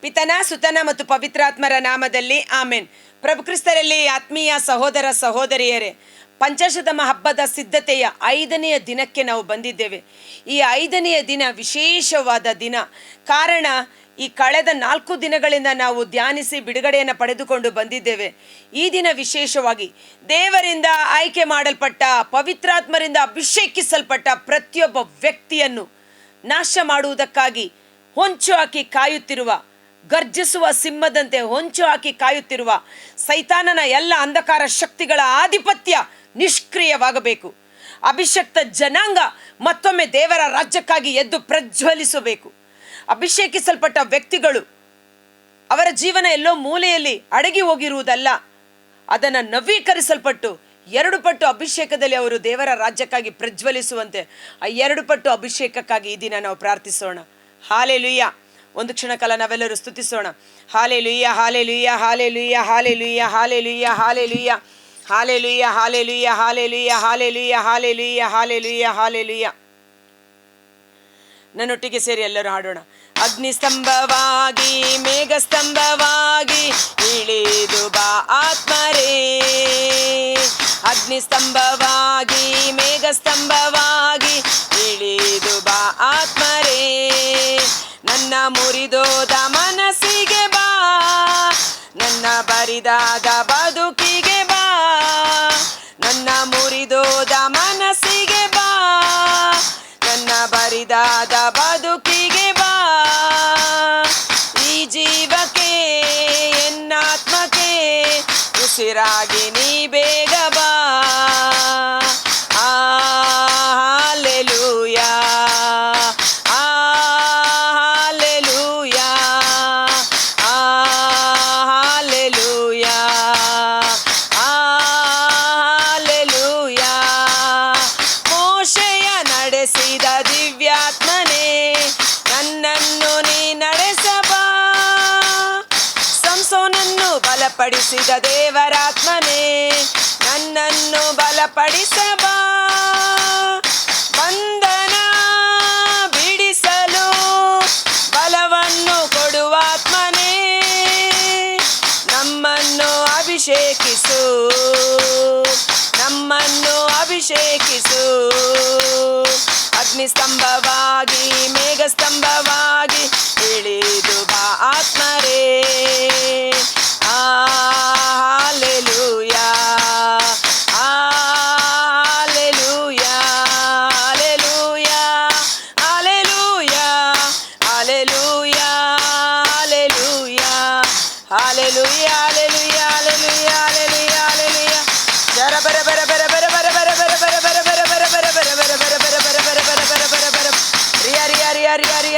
ಪಿತನ, ಸುತನ ಮತ್ತು ಪವಿತ್ರಾತ್ಮರ ನಾಮದಲ್ಲಿ ಆಮೇನ್. ಪ್ರಭುಕ್ರಿಸ್ತರಲ್ಲಿ ಆತ್ಮೀಯ ಸಹೋದರ ಸಹೋದರಿಯರೇ ಪಂಚಶತಮ ಹಬ್ಬದ ಸಿದ್ಧತೆಯ ಐದನೆಯ ದಿನಕ್ಕೆ ನಾವು ಬಂದಿದ್ದೇವೆ. ಈ ಐದನೆಯ ದಿನ ವಿಶೇಷವಾದ ದಿನ. ಕಾರಣ, ಈ ಕಳೆದ ನಾಲ್ಕು ದಿನಗಳಿಂದ ನಾವು ಧ್ಯಾನಿಸಿ ಬಿಡುಗಡೆಯನ್ನು ಪಡೆದುಕೊಂಡು ಬಂದಿದ್ದೇವೆ. ಈ ದಿನ ವಿಶೇಷವಾಗಿ ದೇವರಿಂದ ಆಯ್ಕೆ ಮಾಡಲ್ಪಟ್ಟ, ಪವಿತ್ರಾತ್ಮರಿಂದ ಅಭಿಷೇಕಿಸಲ್ಪಟ್ಟ ಪ್ರತಿಯೊಬ್ಬ ವ್ಯಕ್ತಿಯನ್ನು ನಾಶ ಮಾಡುವುದಕ್ಕಾಗಿ ಹೊಂಚು ಹಾಕಿ ಕಾಯುತ್ತಿರುವ ಗರ್ಜಿಸುವ ಸಿಂಹದಂತೆ ಹೊಂಚು ಹಾಕಿ ಕಾಯುತ್ತಿರುವ ಸೈತಾನನ ಎಲ್ಲ ಅಂಧಕಾರ ಶಕ್ತಿಗಳ ಆಧಿಪತ್ಯ ನಿಷ್ಕ್ರಿಯವಾಗಬೇಕು. ಅಭಿಷಕ್ತ ಜನಾಂಗ ಮತ್ತೊಮ್ಮೆ ದೇವರ ರಾಜ್ಯಕ್ಕಾಗಿ ಎದ್ದು ಪ್ರಜ್ವಲಿಸಬೇಕು. ಅಭಿಷೇಕಿಸಲ್ಪಟ್ಟ ವ್ಯಕ್ತಿಗಳು ಅವರ ಜೀವನ ಎಲ್ಲೋ ಮೂಲೆಯಲ್ಲಿ ಅಡಗಿ ಹೋಗಿರುವುದಲ್ಲ, ಅದನ್ನು ನವೀಕರಿಸಲ್ಪಟ್ಟು ಎರಡು ಪಟ್ಟು ಅಭಿಷೇಕದಲ್ಲಿ ಅವರು ದೇವರ ರಾಜ್ಯಕ್ಕಾಗಿ ಪ್ರಜ್ವಲಿಸುವಂತೆ ಆ ಎರಡು ಪಟ್ಟು ಅಭಿಷೇಕಕ್ಕಾಗಿ ಈ ದಿನ ನಾವು ಪ್ರಾರ್ಥಿಸೋಣ. ಹಾಲೆ ಲುಯ್ಯ ಒಂದು ಕ್ಷಣ ಕಾಲ ನಾವೆಲ್ಲರೂ ಸ್ತುತಿಸೋಣ. ಹಾಲೆ ಲುಯ್ಯ ಹಾಲೆ ಲುಯ್ಯ ಹಾಲೆ ಲುಯ್ಯ ಹಾಲೆ ಲುಯ್ಯ ಹಾಲೆ ಲುಯ್ಯ ಹಾಲೆ ಲುಯ್ಯ ಹಾಲೆ ಲುಯ್ಯ ಹಾಲೆ ಲುಯ್ಯ ಹಾಲೆ ಲುಯ್ಯ ಹಾಲೆ ಲುಯ್ಯ ಹಾಲೆ ಲುಯ್ಯ ಹಾಲೆ ಲುಯ್ಯ ಹಾಲೆ ಲುಯ್ಯ ನನ್ನೊಟ್ಟಿಗೆ ಸೇರಿ ಎಲ್ಲರೂ ಹಾಡೋಣ. ಅಗ್ನಿಸ್ತಂಭವಾಗಿ ಮೇಘಸ್ತಂಭವಾಗಿ ಇಳಿದು ಬಾ ಆತ್ಮರೇ. ಅಗ್ನಿಸ್ತಂಭವಾಗಿ ಮೇಘಸ್ತಂಭವಾಗಿ ನನ್ನ ಮುರಿದೋದ ಮನಸ್ಸಿಗೆ ಬಾ. ನನ್ನ ಬರಿದಾದ ಬದುಕಿಗೆ ಬಾ. ನನ್ನ ಮುರಿದೋದ ಮನಸ್ಸಿಗೆ ಬಾ. ನನ್ನ ಬರಿದಾದ ಬದುಕಿಗೆ ಬಾ. ಈ ಜೀವಕ್ಕೆ, ಎನ್ನಾತ್ಮಕ್ಕೆ ಉಸಿರಾಗಿ ನೀ ಬೇಗ ಬಾ. ಬಲಪಡಿಸಿದ ದೇವರಾತ್ಮನೇ ನನ್ನನ್ನು ಬಲಪಡಿಸಬಾ. ಬಂಧನ ಬಿಡಿಸಲು ಬಲವನ್ನು ಕೊಡುವಾತ್ಮನೇ ನಮ್ಮನ್ನು ಅಭಿಷೇಕಿಸು. ನಮ್ಮನ್ನು ಅಭಿಷೇಕಿಸು. ಅಗ್ನಿಸ್ತಂಭವಾಗಿ ಮೇಘಸ್ತಂಭವಾಗಿ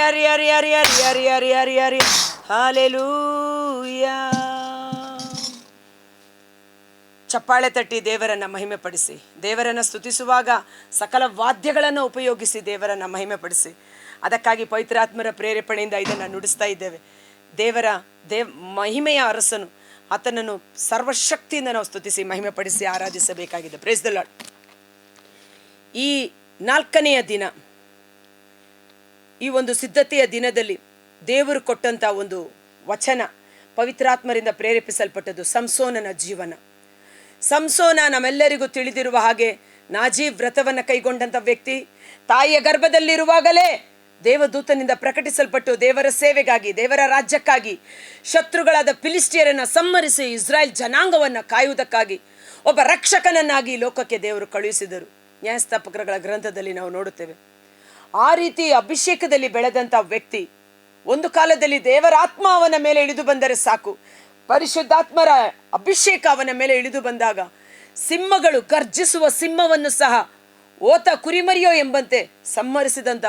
ಹರಿ ಹರಿ ಹರಿ ಹರಿ ಹರಿ ಹರಿ ಹರಿ ರಿಯ ಹಾಲೆಲೂಯಾ ಚಪ್ಪಾಳೆ ತಟ್ಟಿ ದೇವರನ್ನ ಮಹಿಮೆ ಪಡಿಸಿ ದೇವರನ್ನ ಸ್ತುತಿಸುವಾಗ ಸಕಲ ವಾದ್ಯಗಳನ್ನು ಉಪಯೋಗಿಸಿ ದೇವರನ್ನ ಮಹಿಮೆ ಪಡಿಸಿ ಅದಕ್ಕಾಗಿ ಪವಿತ್ರಾತ್ಮರ ಪ್ರೇರೇಪಣೆಯಿಂದ ಇದನ್ನು ನುಡಿಸ್ತಾ ಇದ್ದೇವೆ. ದೇವರ ದೇವ್, ಮಹಿಮೆಯ ಅರಸನು ಆತನನ್ನು ಸರ್ವಶಕ್ತಿಯಿಂದ ನಾವು ಸ್ತುತಿಸಿ ಮಹಿಮೆ ಪಡಿಸಿ ಆರಾಧಿಸಬೇಕಾಗಿದೆ. ಪ್ರೇಸ್ ದ ಲಾರ್ಡ್ ಈ ನಾಲ್ಕನೆಯ ದಿನ ಈ ಒಂದು ಸಿದ್ಧತೆಯ ದಿನದಲ್ಲಿ ದೇವರು ಕೊಟ್ಟಂತ ಒಂದು ವಚನ ಪವಿತ್ರಾತ್ಮರಿಂದ ಪ್ರೇರೇಪಿಸಲ್ಪಟ್ಟದ್ದು ಸಂಸೋನನ ಜೀವನ. ಸಂಸೋನ ನಮ್ಮೆಲ್ಲರಿಗೂ ತಿಳಿದಿರುವ ಹಾಗೆ ನಾಜಿ ವ್ರತವನ್ನು ಕೈಗೊಂಡಂಥ ವ್ಯಕ್ತಿ, ತಾಯಿಯ ಗರ್ಭದಲ್ಲಿರುವಾಗಲೇ ದೇವದೂತನಿಂದ ಪ್ರಕಟಿಸಲ್ಪಟ್ಟು ದೇವರ ಸೇವೆಗಾಗಿ, ದೇವರ ರಾಜ್ಯಕ್ಕಾಗಿ ಶತ್ರುಗಳಾದ ಫಿಲಿಸ್ಟಿಯರನ್ನು ಸಂಹರಿಸಿ ಇಸ್ರಾಯೇಲ್ ಜನಾಂಗವನ್ನು ಕಾಯುವುದಕ್ಕಾಗಿ ಒಬ್ಬ ರಕ್ಷಕನನ್ನಾಗಿ ಲೋಕಕ್ಕೆ ದೇವರು ಕಳುಹಿಸಿದರು. ನ್ಯಾಯಸ್ಥಾಪಕರುಗಳ ಗ್ರಂಥದಲ್ಲಿ ನಾವು ನೋಡುತ್ತೇವೆ. ಆ ರೀತಿ ಅಭಿಷೇಕದಲ್ಲಿ ಬೆಳೆದಂಥ ವ್ಯಕ್ತಿ ಒಂದು ಕಾಲದಲ್ಲಿ ದೇವರಾತ್ಮ ಅವನ ಮೇಲೆ ಇಳಿದು ಬಂದರೆ ಸಾಕು. ಪರಿಶುದ್ಧಾತ್ಮರ ಅಭಿಷೇಕ ಅವನ ಮೇಲೆ ಇಳಿದು ಬಂದಾಗ ಸಿಂಹಗಳು ಗರ್ಜಿಸುವ ಸಿಂಹವನ್ನು ಸಹ ಓತ ಕುರಿಮರಿಯೋ ಎಂಬಂತೆ ಸಂಹರಿಸಿದಂಥ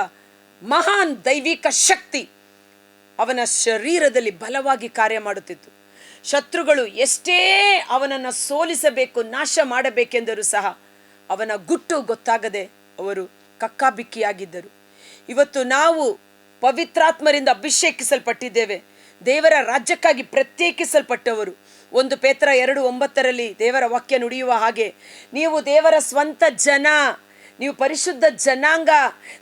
ಮಹಾನ್ ದೈವಿಕ ಶಕ್ತಿ ಅವನ ಶರೀರದಲ್ಲಿ ಬಲವಾಗಿ ಕಾರ್ಯ ಮಾಡುತ್ತಿತ್ತು. ಶತ್ರುಗಳು ಎಷ್ಟೇ ಅವನನ್ನು ಸೋಲಿಸಬೇಕು, ನಾಶ ಮಾಡಬೇಕೆಂದರೂ ಸಹ ಅವನ ಗುಟ್ಟು ಗೊತ್ತಾಗದೆ ಅವರು ಕಕ್ಕಾಬಿಕ್ಕಿಯಾಗಿದ್ದರು. ಇವತ್ತು ನಾವು ಪವಿತ್ರಾತ್ಮರಿಂದ ಅಭಿಷೇಕಿಸಲ್ಪಟ್ಟಿದ್ದೇವೆ. ದೇವರ ರಾಜ್ಯಕ್ಕಾಗಿ ಪ್ರತ್ಯೇಕಿಸಲ್ಪಟ್ಟವರು. ಒಂದು ಪೇತ್ರ ಎರಡು ಒಂಬತ್ತರಲ್ಲಿ ದೇವರ ವಾಕ್ಯ ನುಡಿಯುವ ಹಾಗೆ, ನೀವು ದೇವರ ಸ್ವಂತ ಜನ, ನೀವು ಪರಿಶುದ್ಧ ಜನಾಂಗ,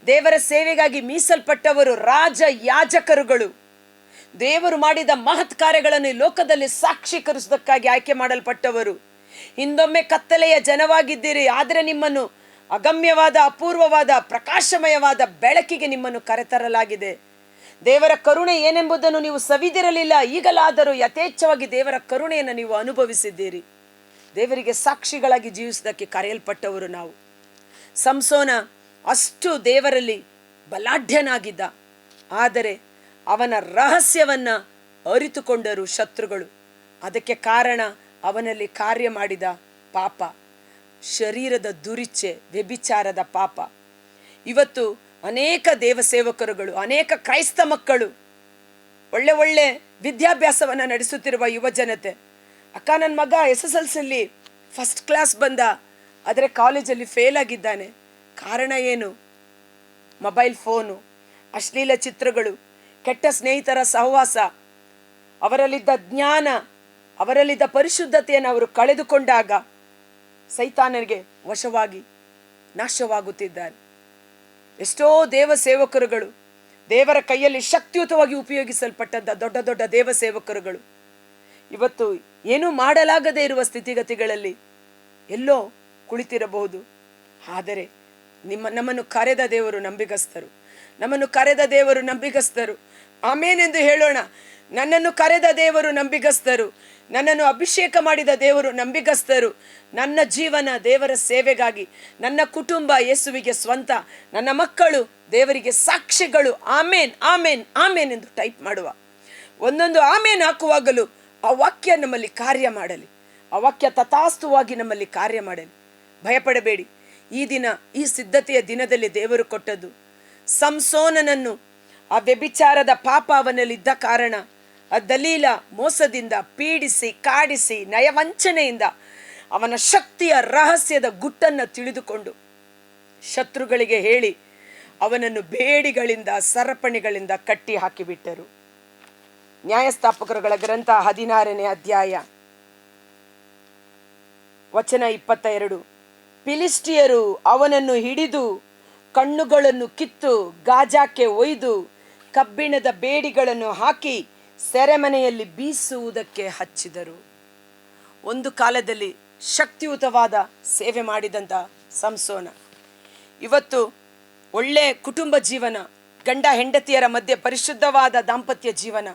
ದೇವರ ಸೇವೆಗಾಗಿ ಮೀಸಲ್ಪಟ್ಟವರು ರಾಜ ಯಾಜಕರುಗಳು. ದೇವರು ಮಾಡಿದ ಮಹತ್ ಕಾರ್ಯಗಳನ್ನು ಲೋಕದಲ್ಲಿ ಸಾಕ್ಷೀಕರಿಸುವುದಕ್ಕಾಗಿ ಆಯ್ಕೆ ಮಾಡಲ್ಪಟ್ಟವರು. ಹಿಂದೊಮ್ಮೆ ಕತ್ತಲೆಯ ಜನವಾಗಿದ್ದೀರಿ, ಆದರೆ ನಿಮ್ಮನ್ನು ಅಗಮ್ಯವಾದ, ಅಪೂರ್ವವಾದ, ಪ್ರಕಾಶಮಯವಾದ ಬೆಳಕಿಗೆ ನಿಮ್ಮನ್ನು ಕರೆತರಲಾಗಿದೆ. ದೇವರ ಕರುಣೆ ಏನೆಂಬುದನ್ನು ನೀವು ಸವಿದಿರಲಿಲ್ಲ, ಈಗಲಾದರೂ ಯಥೇಚ್ಛವಾಗಿ ದೇವರ ಕರುಣೆಯನ್ನು ನೀವು ಅನುಭವಿಸಿದ್ದೀರಿ. ದೇವರಿಗೆ ಸಾಕ್ಷಿಗಳಾಗಿ ಜೀವಿಸುವುದಕ್ಕೆ ಕರೆಯಲ್ಪಟ್ಟವರು ನಾವು. ಸಂಸೋನ ಅಷ್ಟು ದೇವರಲ್ಲಿ ಬಲಾಢ್ಯನಾಗಿದ್ದ, ಆದರೆ ಅವನ ರಹಸ್ಯವನ್ನ ಅರಿತುಕೊಂಡರು ಶತ್ರುಗಳು. ಅದಕ್ಕೆ ಕಾರಣ ಅವನಲ್ಲಿ ಕಾರ್ಯ ಮಾಡಿದ ಪಾಪ. ಶರೀರದ ದುರಿಚ್ಛೆ ವ್ಯಭಿಚಾರದ ಪಾಪ. ಇವತ್ತು ಅನೇಕ ದೇವಸೇವಕರುಗಳು, ಅನೇಕ ಕ್ರೈಸ್ತ ಮಕ್ಕಳು ಒಳ್ಳೆ ಒಳ್ಳೆ ವಿದ್ಯಾಭ್ಯಾಸವನ್ನು ನಡೆಸುತ್ತಿರುವ ಯುವ ಜನತೆ. ಅಕ್ಕ ನನ್ನ ಮಗ ಎಸ್ ಎಸ್ ಎಲ್ ಸಿಲಿ ಫಸ್ಟ್ ಕ್ಲಾಸ್ ಬಂದ, ಆದರೆ ಕಾಲೇಜಲ್ಲಿ ಫೇಲ್ ಆಗಿದ್ದಾನೆ. ಕಾರಣ ಏನು? ಮೊಬೈಲ್ ಫೋನು ಅಶ್ಲೀಲ ಚಿತ್ರಗಳು, ಕೆಟ್ಟ ಸ್ನೇಹಿತರ ಸಹವಾಸ, ಅವರಲ್ಲಿದ್ದ ಜ್ಞಾನ, ಅವರಲ್ಲಿದ್ದ ಪರಿಶುದ್ಧತೆಯನ್ನು ಅವರು ಕಳೆದುಕೊಂಡಾಗ ಸೈತಾನನಿಗೆ ವಶವಾಗಿ ನಾಶವಾಗುತ್ತಿದ್ದಾರೆ. ಎಷ್ಟೋ ದೇವ ಸೇವಕರುಗಳು ದೇವರ ಕೈಯಲ್ಲಿ ಶಕ್ತಿಯುತವಾಗಿ ಉಪಯೋಗಿಸಲ್ಪಟ್ಟಂಥ ದೊಡ್ಡ ದೊಡ್ಡ ದೇವ ಸೇವಕರುಗಳು ಇವತ್ತು ಏನೂ ಮಾಡಲಾಗದೇ ಇರುವ ಸ್ಥಿತಿಗತಿಗಳಲ್ಲಿ ಎಲ್ಲೋ ಕುಳಿತಿರಬಹುದು. ಆದರೆ ನಿಮ್ಮ, ನಮ್ಮನ್ನು ಕರೆದ ದೇವರು ನಂಬಿಗಸ್ತರು. ನಮ್ಮನ್ನು ಕರೆದ ದೇವರು ನಂಬಿಗಸ್ತರು. ಆಮೇನೆಂದು ಹೇಳೋಣ. ನನ್ನನ್ನು ಕರೆದ ದೇವರು ನಂಬಿಗಸ್ತರು. ನನ್ನನ್ನು ಅಭಿಷೇಕ ಮಾಡಿದ ದೇವರು ನಂಬಿಗಸ್ತರು. ನನ್ನ ಜೀವನ ದೇವರ ಸೇವೆಗಾಗಿ, ನನ್ನ ಕುಟುಂಬ ಯೇಸುವಿಗೆ ಸ್ವಂತ, ನನ್ನ ಮಕ್ಕಳು ದೇವರಿಗೆ ಸಾಕ್ಷಿಗಳು. ಆಮೇನ್ ಆಮೇನ್ ಆಮೇನ್ ಎಂದು ಟೈಪ್ ಮಾಡುವ. ಒಂದೊಂದು ಆಮೇನ್ ಹಾಕುವಾಗಲೂ ಆ ವಾಕ್ಯ ನಮ್ಮಲ್ಲಿ ಕಾರ್ಯ ಮಾಡಲಿ. ಆ ವಾಕ್ಯ ತಥಾಸ್ತುವಾಗಿ ನಮ್ಮಲ್ಲಿ ಕಾರ್ಯ ಮಾಡಲಿ. ಭಯಪಡಬೇಡಿ. ಈ ದಿನ, ಈ ಸಿದ್ಧತೆಯ ದಿನದಲ್ಲಿ ದೇವರು ಕೊಟ್ಟದ್ದು. ಸಂಸೋನನನ್ನು, ಆ ವ್ಯಭಿಚಾರದ ಪಾಪ ಅವನಲ್ಲಿದ್ದ ಕಾರಣ ಆ ದಲೀಲ ಮೋಸದಿಂದ ಪೀಡಿಸಿ, ಕಾಡಿಸಿ, ನಯವಂಚನೆಯಿಂದ ಅವನ ಶಕ್ತಿಯ ರಹಸ್ಯದ ಗುಟ್ಟನ್ನು ತಿಳಿದುಕೊಂಡು ಶತ್ರುಗಳಿಗೆ ಹೇಳಿ ಅವನನ್ನು ಬೇಡಿಗಳಿಂದ, ಸರಪಣಿಗಳಿಂದ ಕಟ್ಟಿ ಹಾಕಿಬಿಟ್ಟರು. ನ್ಯಾಯಸ್ಥಾಪಕರುಗಳ ಗ್ರಂಥ ಹದಿನಾರನೇ ಅಧ್ಯಾಯ. ವಚನ ಇಪ್ಪತ್ತ ಎರಡು ಫಿಲಿಸ್ಟಿಯರು ಅವನನ್ನು ಹಿಡಿದು ಕಣ್ಣುಗಳನ್ನು ಕಿತ್ತು ಗಾಜಾಕ್ಕೆ ಒಯ್ದು ಕಬ್ಬಿಣದ ಬೇಡಿಗಳನ್ನು ಹಾಕಿ ಸೆರೆಮನೆಯಲ್ಲಿ ಬೀಸುವುದಕ್ಕೆ ಹಚ್ಚಿದರು. ಒಂದು ಕಾಲದಲ್ಲಿ ಶಕ್ತಿಯುತವಾದ ಸೇವೆ ಮಾಡಿದಂಥ ಸಂಸೋನ. ಇವತ್ತು ಒಳ್ಳೆ ಕುಟುಂಬ ಜೀವನ, ಗಂಡ ಹೆಂಡತಿಯರ ಮಧ್ಯೆ ಪರಿಶುದ್ಧವಾದ ದಾಂಪತ್ಯ ಜೀವನ.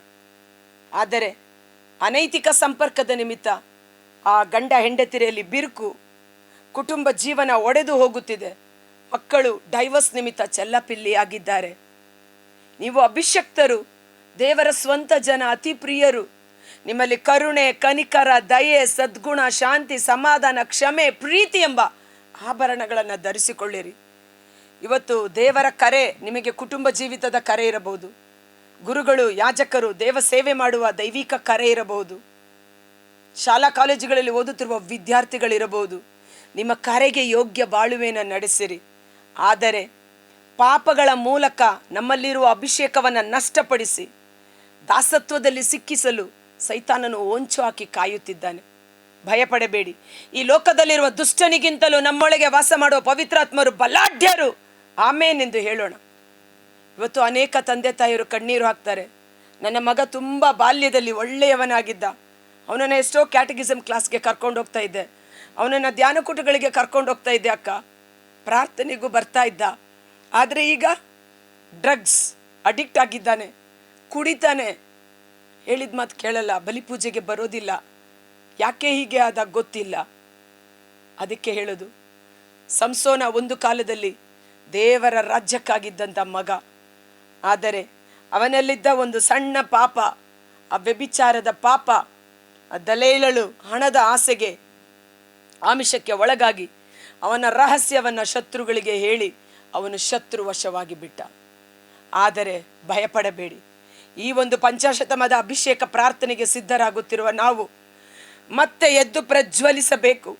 ಆದರೆ ಅನೈತಿಕ ಸಂಪರ್ಕದ ನಿಮಿತ್ತ ಆ ಗಂಡ ಹೆಂಡತಿರೆಯಲ್ಲಿ ಬಿರುಕು, ಕುಟುಂಬ ಜೀವನ ಒಡೆದು ಹೋಗುತ್ತಿದೆ. ಮಕ್ಕಳು ಡೈವರ್ಸ್ ನಿಮಿತ್ತ ಚೆಲ್ಲಪಿಲ್ಲಿ ಆಗಿದ್ದಾರೆ ನೀವು ಅಭಿಷಕ್ತರು ದೇವರ ಸ್ವಂತ ಜನ, ಅತಿ ಪ್ರಿಯರು. ನಿಮ್ಮಲ್ಲಿ ಕರುಣೆ, ಕನಿಕರ, ದಯೆ, ಸದ್ಗುಣ, ಶಾಂತಿ, ಸಮಾಧಾನ, ಕ್ಷಮೆ, ಪ್ರೀತಿ ಎಂಬ ಆಭರಣಗಳನ್ನು ಧರಿಸಿಕೊಳ್ಳಿರಿ. ಇವತ್ತು ದೇವರ ಕರೆ ನಿಮಗೆ ಕುಟುಂಬ ಜೀವಿತದ ಕರೆ ಇರಬಹುದು. ಗುರುಗಳು, ಯಾಜಕರು, ದೇವ ಸೇವೆ ಮಾಡುವ ದೈವಿಕ ಕರೆ ಇರಬಹುದು. ಶಾಲಾ ಕಾಲೇಜುಗಳಲ್ಲಿ ಓದುತ್ತಿರುವ ವಿದ್ಯಾರ್ಥಿಗಳಿರಬಹುದು. ನಿಮ್ಮ ಕರೆಗೆ ಯೋಗ್ಯ ಬಾಳುವೆಯನ್ನು ನಡೆಸಿರಿ. ಆದರೆ ಪಾಪಗಳ ಮೂಲಕ ನಮ್ಮಲ್ಲಿರುವ ಅಭಿಷೇಕವನ್ನು ನಷ್ಟಪಡಿಸಿ ದಾಸತ್ವದಲ್ಲಿ ಸಿಕ್ಕಿಸಲು ಸೈತಾನನು ಓಂಚು ಹಾಕಿ ಕಾಯುತ್ತಿದ್ದಾನೆ. ಭಯಪಡಬೇಡಿ. ಈ ಲೋಕದಲ್ಲಿರುವ ದುಷ್ಟನಿಗಿಂತಲೂ ನಮ್ಮೊಳಗೆ ವಾಸ ಮಾಡುವ ಪವಿತ್ರಾತ್ಮರು ಬಲಾಢ್ಯರು. ಆಮೇನೆಂದು ಹೇಳೋಣ. ಇವತ್ತು ಅನೇಕ ತಂದೆ ತಾಯಿಯರು ಕಣ್ಣೀರು ಹಾಕ್ತಾರೆ. ನನ್ನ ಮಗ ತುಂಬ ಬಾಲ್ಯದಲ್ಲಿ ಒಳ್ಳೆಯವನಾಗಿದ್ದ. ಅವನನ್ನು ಎಷ್ಟೋ ಕ್ಯಾಟಗಿಸಮ್ ಕ್ಲಾಸ್ಗೆ ಕರ್ಕೊಂಡು ಹೋಗ್ತಾ ಇದ್ದೆ. ಅವನನ್ನು ಧ್ಯಾನಕೂಟಗಳಿಗೆ ಕರ್ಕೊಂಡು ಹೋಗ್ತಾ ಇದ್ದೆ ಅಕ್ಕ. ಪ್ರಾರ್ಥನೆಗೂ ಬರ್ತಾ ಇದ್ದ. ಆದರೆ ಈಗ ಡ್ರಗ್ಸ್ ಅಡಿಕ್ಟ್ ಆಗಿದ್ದಾನೆ. ಕುಡಿತಾನೆ. ಹೇಳಿದ ಮಾತು ಕೇಳಲ್ಲ ಬಲಿಪೂಜೆಗೆ ಬರೋದಿಲ್ಲ. ಯಾಕೆ ಹೀಗೆ ಆದಾಗ ಗೊತ್ತಿಲ್ಲ. ಅದಕ್ಕೆ ಹೇಳೋದು, ಸಂಸೋನ ಒಂದು ಕಾಲದಲ್ಲಿ ದೇವರ ರಾಜ್ಯಕ್ಕಾಗಿದ್ದಂಥ ಮಗ. ಆದರೆ ಅವನಲ್ಲಿದ್ದ ಒಂದು ಸಣ್ಣ ಪಾಪ, ಆ ವ್ಯಭಿಚಾರದ ಪಾಪ, ಆ ದಲೇಳಲು ಹಣದ ಆಸೆಗೆ ಆಮಿಷಕ್ಕೆ ಒಳಗಾಗಿ ಅವನ ರಹಸ್ಯವನ್ನು ಶತ್ರುಗಳಿಗೆ ಹೇಳಿ ಅವನು ಶತ್ರು ವಶವಾಗಿ ಬಿಟ್ಟ ಆದರೆ ಭಯಪಡಬೇಡಿ. ಈ ಒಂದು ಪಂಚಾಶತಮದ ಅಭಿಷೇಕ ಪ್ರಾರ್ಥನೆಗೆ ಸಿದ್ಧರಾಗುತ್ತಿರುವ ನಾವು ಮತ್ತೆ ಎದ್ದು ಪ್ರಜ್ವಲಿಸಬೇಕು,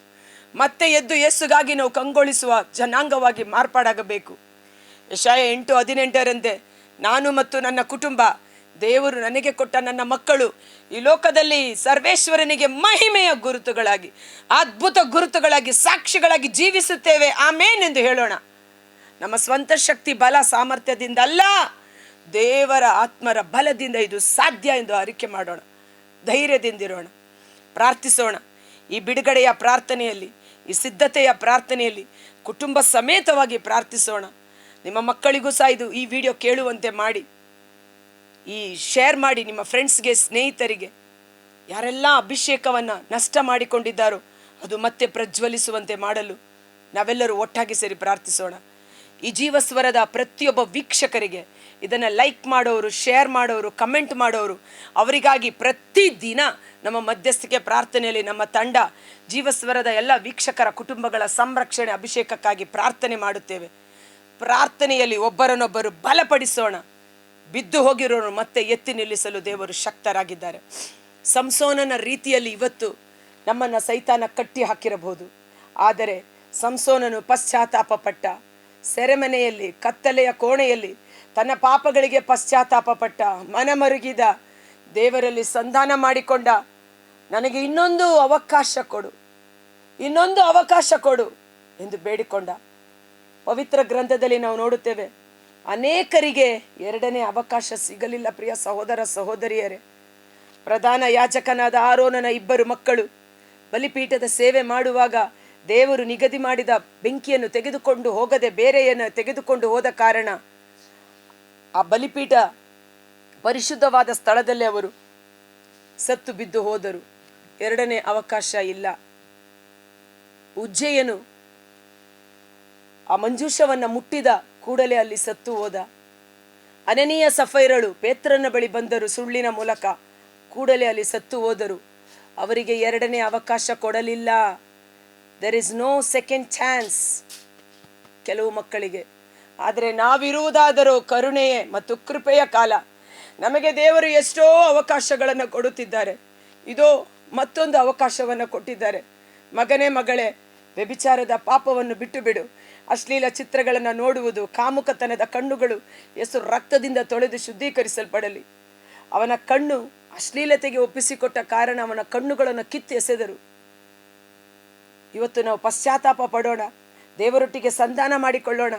ಮತ್ತೆ ಎದ್ದು ಯೇಸುಗಾಗಿ ನಾವು ಕಂಗೊಳಿಸುವ ಜನಾಂಗವಾಗಿ ಮಾರ್ಪಾಡಾಗಬೇಕು. ಯಶಾಯ ಎಂಟು ಹದಿನೆಂಟರಂತೆ, ನಾನು ಮತ್ತು ನನ್ನ ಕುಟುಂಬ, ದೇವರು ನನಗೆ ಕೊಟ್ಟ ನನ್ನ ಮಕ್ಕಳು, ಈ ಲೋಕದಲ್ಲಿ ಸರ್ವೇಶ್ವರನಿಗೆ ಮಹಿಮೆಯ ಗುರುತುಗಳಾಗಿ, ಅದ್ಭುತ ಗುರುತುಗಳಾಗಿ, ಸಾಕ್ಷಿಗಳಾಗಿ ಜೀವಿಸುತ್ತೇವೆ. ಆಮೇನೆಂದು ಹೇಳೋಣ. ನಮ್ಮ ಸ್ವಂತ ಶಕ್ತಿ ಬಲ ಸಾಮರ್ಥ್ಯದಿಂದ ಅಲ್ಲ ದೇವರ ಆತ್ಮರ ಬಲದಿಂದ ಇದು ಸಾಧ್ಯ ಎಂದು ಅರಿಕೆ ಮಾಡೋಣ ಧೈರ್ಯದಿಂದಿರೋಣ ಪ್ರಾರ್ಥಿಸೋಣ. ಈ ಬಿಡುಗಡೆಯ ಪ್ರಾರ್ಥನೆಯಲ್ಲಿ, ಈ ಸಿದ್ಧತೆಯ ಪ್ರಾರ್ಥನೆಯಲ್ಲಿ ಕುಟುಂಬ ಸಮೇತವಾಗಿ ಪ್ರಾರ್ಥಿಸೋಣ. ನಿಮ್ಮ ಮಕ್ಕಳಿಗೂ ಸಹ ಇದು ಈ ವಿಡಿಯೋ ಕೇಳುವಂತೆ ಮಾಡಿ. ಈ ಶೇರ್ ಮಾಡಿ ನಿಮ್ಮ ಫ್ರೆಂಡ್ಸ್ಗೆ, ಸ್ನೇಹಿತರಿಗೆ. ಯಾರೆಲ್ಲ ಅಭಿಷೇಕವನ್ನು ನಷ್ಟ ಮಾಡಿಕೊಂಡಿದ್ದಾರೋ, ಅದು ಮತ್ತೆ ಪ್ರಜ್ವಲಿಸುವಂತೆ ಮಾಡಲು ನಾವೆಲ್ಲರೂ ಒಟ್ಟಾಗಿ ಸೇರಿ ಪ್ರಾರ್ಥಿಸೋಣ. ಈ ಜೀವಸ್ವರದ ಪ್ರತಿಯೊಬ್ಬ ವೀಕ್ಷಕರಿಗೆ ಇದನ್ನು ಲೈಕ್ ಮಾಡೋರು ಶೇರ್ ಮಾಡೋರು ಕಮೆಂಟ್ ಮಾಡೋರು, ಅವರಿಗಾಗಿ ಪ್ರತಿದಿನ ನಮ್ಮ ಮಧ್ಯಸ್ಥಿಕೆ ಪ್ರಾರ್ಥನೆಯಲ್ಲಿ ನಮ್ಮ ತಂಡ ಜೀವಸ್ವರದ ಎಲ್ಲ ವೀಕ್ಷಕರ ಕುಟುಂಬಗಳ ಸಂರಕ್ಷಣೆ, ಅಭಿಷೇಕಕ್ಕಾಗಿ ಪ್ರಾರ್ಥನೆ ಮಾಡುತ್ತೇವೆ. ಪ್ರಾರ್ಥನೆಯಲ್ಲಿ ಒಬ್ಬರನ್ನೊಬ್ಬರು ಬಲಪಡಿಸೋಣ. ಬಿದ್ದು ಹೋಗಿರೋರು ಮತ್ತೆ ಎತ್ತಿ ನಿಲ್ಲಿಸಲು ದೇವರು ಶಕ್ತರಾಗಿದ್ದಾರೆ. ಸಂಸೋನನ ರೀತಿಯಲ್ಲಿ ಇವತ್ತು ನಮ್ಮನ್ನು ಸೈತಾನ ಕಟ್ಟಿ ಹಾಕಿರಬಹುದು. ಆದರೆ ಸಂಸೋನನು ಪಶ್ಚಾತ್ತಾಪ ಪಟ್ಟ ಸೆರೆಮನೆಯಲ್ಲಿ, ಕತ್ತಲೆಯ ಕೋಣೆಯಲ್ಲಿ ತನ್ನ ಪಾಪಗಳಿಗೆ ಪಶ್ಚಾತ್ತಾಪ ಪಟ್ಟ, ಮನಮರುಗಿದ ದೇವರಲ್ಲಿ ಸಂಧಾನ ಮಾಡಿಕೊಂಡ, ನನಗೆ ಇನ್ನೊಂದು ಅವಕಾಶ ಕೊಡು, ಇನ್ನೊಂದು ಅವಕಾಶ ಕೊಡು ಎಂದು ಬೇಡಿಕೊಂಡ. ಪವಿತ್ರ ಗ್ರಂಥದಲ್ಲಿ ನಾವು ನೋಡುತ್ತೇವೆ, ಅನೇಕರಿಗೆ ಎರಡನೇ ಅವಕಾಶ ಸಿಗಲಿಲ್ಲ ಪ್ರಿಯ ಸಹೋದರ ಸಹೋದರಿಯರೇ. ಪ್ರಧಾನ ಯಾಜಕನಾದ ಆರೋನನ ಇಬ್ಬರು ಮಕ್ಕಳು ಬಲಿಪೀಠದ ಸೇವೆ ಮಾಡುವಾಗ ದೇವರು ನಿಗದಿ ಮಾಡಿದ ಬೆಂಕಿಯನ್ನು ತೆಗೆದುಕೊಂಡು ಹೋಗದೆ ಬೇರೆಯನ್ನು ತೆಗೆದುಕೊಂಡು ಹೋದ ಕಾರಣ ಆ ಬಲಿಪೀಠ ಪರಿಶುದ್ಧವಾದ ಸ್ಥಳದಲ್ಲಿ ಅವರು ಸತ್ತು ಬಿದ್ದು ಹೋದರು. ಎರಡನೇ ಅವಕಾಶ ಇಲ್ಲ. ಉಜ್ಜೆಯನು ಆ ಮಂಜೂಷವನ್ನು ಮುಟ್ಟಿದ ಕೂಡಲೇ ಅಲ್ಲಿ ಸತ್ತು ಹೋದ. ಅನನೀಯ ಸಫೈರಳು ಪೇತ್ರನ ಬಳಿ ಬಂದರು ಸುಳ್ಳಿನ ಮೂಲಕ. ಕೂಡಲೇ ಅಲ್ಲಿ ಸತ್ತು ಹೋದರು. ಅವರಿಗೆ ಎರಡನೇ ಅವಕಾಶ ಕೊಡಲಿಲ್ಲ. There is no second chance ಕೆಲವು ಮಕ್ಕಳಿಗೆ. ಆದರೆ ನಾವಿರುವುದಾದರೂ ಕರುಣೆಯೇ ಮತ್ತು ಕೃಪೆಯ ಕಾಲ. ನಮಗೆ ದೇವರು ಎಷ್ಟೋ ಅವಕಾಶಗಳನ್ನು ಕೊಡುತ್ತಿದ್ದಾರೆ. ಇದು ಮತ್ತೊಂದು ಅವಕಾಶವನ್ನು ಕೊಟ್ಟಿದ್ದಾರೆ. ಮಗನೇ ಮಗಳೇ, ವ್ಯಭಿಚಾರದ ಪಾಪವನ್ನು ಬಿಟ್ಟು ಬಿಡು ಅಶ್ಲೀಲ ಚಿತ್ರಗಳನ್ನು ನೋಡುವುದು, ಕಾಮುಕತನದ ಕಣ್ಣುಗಳು ಎಸು ರಕ್ತದಿಂದ ತೊಳೆದು ಶುದ್ಧೀಕರಿಸಲ್ಪಡಲಿ. ಅವನ ಕಣ್ಣು ಅಶ್ಲೀಲತೆಗೆ ಒಪ್ಪಿಸಿಕೊಟ್ಟ ಕಾರಣ ಅವನ ಕಣ್ಣುಗಳನ್ನು ಕಿತ್ತು ಎಸೆದರು. ಇವತ್ತು ನಾವು ಪಶ್ಚಾತ್ತಾಪ ಪಡೋಣ. ದೇವರೊಟ್ಟಿಗೆ ಸಂಧಾನ ಮಾಡಿಕೊಳ್ಳೋಣ.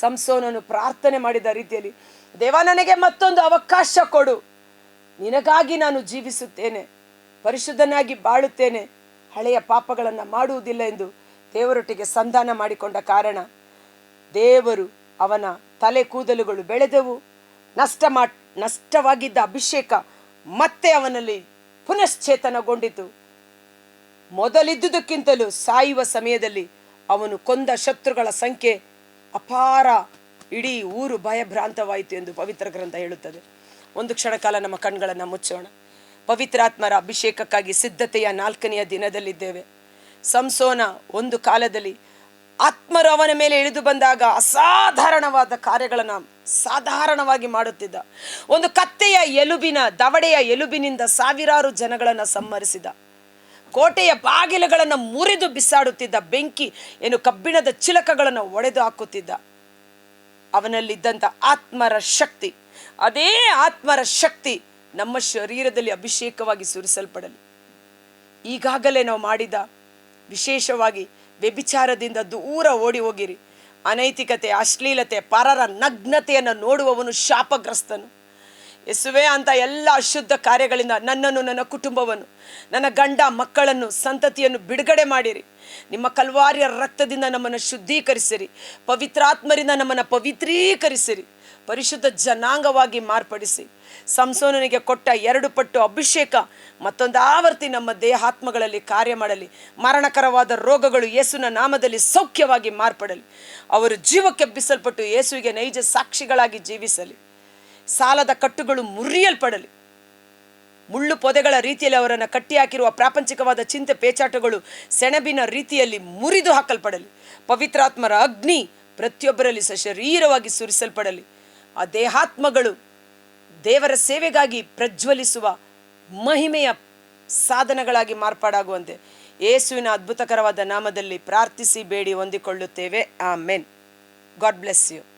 ಸಂಸೋನನು ಪ್ರಾರ್ಥನೆ ಮಾಡಿದ ರೀತಿಯಲ್ಲಿ, ದೇವ ನನಗೆ ಮತ್ತೊಂದು ಅವಕಾಶ ಕೊಡು. ನಿನಗಾಗಿ ನಾನು ಜೀವಿಸುತ್ತೇನೆ. ಪರಿಶುದ್ಧನಾಗಿ ಬಾಳುತ್ತೇನೆ. ಹಳೆಯ ಪಾಪಗಳನ್ನು ಮಾಡುವುದಿಲ್ಲ ಎಂದು ದೇವರೊಟ್ಟಿಗೆ ಸಂಧಾನ ಮಾಡಿಕೊಂಡ ಕಾರಣ, ದೇವರು ಅವನ ತಲೆ ಕೂದಲುಗಳು ಬೆಳೆದವು. ನಷ್ಟ ಮಾ, ನಷ್ಟವಾಗಿದ್ದ ಅಭಿಷೇಕ ಮತ್ತೆ ಅವನಲ್ಲಿ ಪುನಶ್ಚೇತನಗೊಂಡಿತು. ಮೊದಲಿದ್ದುದಕ್ಕಿಂತಲೂ ಸಾಯುವ ಸಮಯದಲ್ಲಿ ಅವನು ಕೊಂದ ಶತ್ರುಗಳ ಸಂಖ್ಯೆ ಅಪಾರ, ಇಡೀ ಊರು ಭಯಭ್ರಾಂತವಾಯಿತು ಎಂದು ಪವಿತ್ರ ಗ್ರಂಥ ಹೇಳುತ್ತದೆ. ಒಂದು ಕ್ಷಣ ಕಾಲ ನಮ್ಮ ಕಣ್ಗಳನ್ನು ಮುಚ್ಚೋಣ. ಪವಿತ್ರಾತ್ಮರ ಅಭಿಷೇಕಕ್ಕಾಗಿ ಸಿದ್ಧತೆಯ ನಾಲ್ಕನೆಯ ದಿನದಲ್ಲಿದ್ದೇವೆ. ಸಂಸೋನ ಒಂದು ಕಾಲದಲ್ಲಿ ಆತ್ಮರು ಅವನ ಮೇಲೆ ಇಳಿದು ಬಂದಾಗ ಅಸಾಧಾರಣವಾದ ಕಾರ್ಯಗಳನ್ನು ಸಾಧಾರಣವಾಗಿ ಮಾಡುತ್ತಿದ್ದ. ಒಂದು ಕತ್ತೆಯ ಎಲುಬಿನ, ದವಡೆಯ ಎಲುಬಿನಿಂದ ಸಾವಿರಾರು ಜನಗಳನ್ನು ಸಂಹರಿಸಿದ. ಕೋಟೆಯ ಬಾಗಿಲುಗಳನ್ನು ಮುರಿದು ಬಿಸಾಡುತ್ತಿದ್ದ ಬೆಂಕಿ ಏನು ಕಬ್ಬಿಣದ ಚಿಲಕಗಳನ್ನು ಒಡೆದು ಹಾಕುತ್ತಿದ್ದ. ಅವನಲ್ಲಿದ್ದಂಥ ಆತ್ಮರ ಶಕ್ತಿ, ಅದೇ ಆತ್ಮರ ಶಕ್ತಿ ನಮ್ಮ ಶರೀರದಲ್ಲಿ ಅಭಿಷೇಕವಾಗಿ ಸುರಿಸಲ್ಪಡಲಿ. ಈಗಾಗಲೇ ನಾವು ಮಾಡಿದ ವಿಶೇಷವಾಗಿ ವ್ಯಭಿಚಾರದಿಂದ ದೂರ ಓಡಿ ಹೋಗಿರಿ. ಅನೈತಿಕತೆ, ಅಶ್ಲೀಲತೆ, ಪರರ ನಗ್ನತೆಯನ್ನು ನೋಡುವವನು ಶಾಪಗ್ರಸ್ತನು. ಯೇಸುವೆ ಅಂತ ಎಲ್ಲ ಅಶುದ್ಧ ಕಾರ್ಯಗಳಿಂದ ನನ್ನನ್ನು, ನನ್ನ ಕುಟುಂಬವನ್ನು, ನನ್ನ ಗಂಡ ಮಕ್ಕಳನ್ನು, ಸಂತತಿಯನ್ನು ಬಿಡುಗಡೆ ಮಾಡಿರಿ. ನಿಮ್ಮ ಕಲ್ವಾರಿಯ ರಕ್ತದಿಂದ ನಮ್ಮನ್ನು ಶುದ್ಧೀಕರಿಸಿರಿ. ಪವಿತ್ರಾತ್ಮರಿಂದ ನಮ್ಮನ್ನು ಪವಿತ್ರೀಕರಿಸಿರಿ. ಪರಿಶುದ್ಧ ಜನಾಂಗವಾಗಿ ಮಾರ್ಪಡಿಸಿ. ಸಂಸೋನನಿಗೆ ಕೊಟ್ಟ ಎರಡು ಪಟ್ಟು ಅಭಿಷೇಕ, ಮತ್ತೊಂದು ಆವರ್ತಿ ನಮ್ಮ ದೇಹಾತ್ಮಗಳಲ್ಲಿ ಕಾರ್ಯ ಮಾಡಲಿ. ಮರಣಕರವಾದ ರೋಗಗಳು ಯೇಸುವಿನ ನಾಮದಲ್ಲಿ ಸೌಖ್ಯವಾಗಿ ಮಾರ್ಪಡಲಿ. ಅವರು ಜೀವಕ್ಕೆ ಬಿಸಲ್ಪಟ್ಟು ಯೇಸುವಿಗೆ ನೈಜ ಸಾಕ್ಷಿಗಳಾಗಿ ಜೀವಿಸಲಿ. ಸಾಲದ ಕಟ್ಟುಗಳು ಮುರಿಯಲ್ಪಡಲಿ. ಮುಳ್ಳು ಪೊದೆಗಳ ರೀತಿಯಲ್ಲಿ ಅವರನ್ನು ಕಟ್ಟಿ ಹಾಕಿರುವ ಪ್ರಾಪಂಚಿಕವಾದ ಚಿಂತೆ ಪೇಚಾಟಗಳು ಸೆಣಬಿನ ರೀತಿಯಲ್ಲಿ ಮುರಿದು ಹಾಕಲ್ಪಡಲಿ. ಪವಿತ್ರಾತ್ಮರ ಅಗ್ನಿ ಪ್ರತಿಯೊಬ್ಬರಲ್ಲಿ ಸಶರೀರವಾಗಿ ಸುರಿಸಲ್ಪಡಲಿ. ಆ ದೇಹಾತ್ಮಗಳು ದೇವರ ಸೇವೆಗಾಗಿ ಪ್ರಜ್ವಲಿಸುವ ಮಹಿಮೆಯ ಸಾಧನಗಳಾಗಿ ಮಾರ್ಪಾಡಾಗುವಂತೆ. ಯೇಸುವಿನ ಅದ್ಭುತಕರವಾದ ನಾಮದಲ್ಲಿ ಪ್ರಾರ್ಥಿಸಿ, ಬೇಡಿ, ಹೊಂದಿಕೊಳ್ಳುತ್ತೇವೆ. ಆ ಮೆನ್ ಗಾಡ್ ಬ್ಲೆಸ್ ಯು.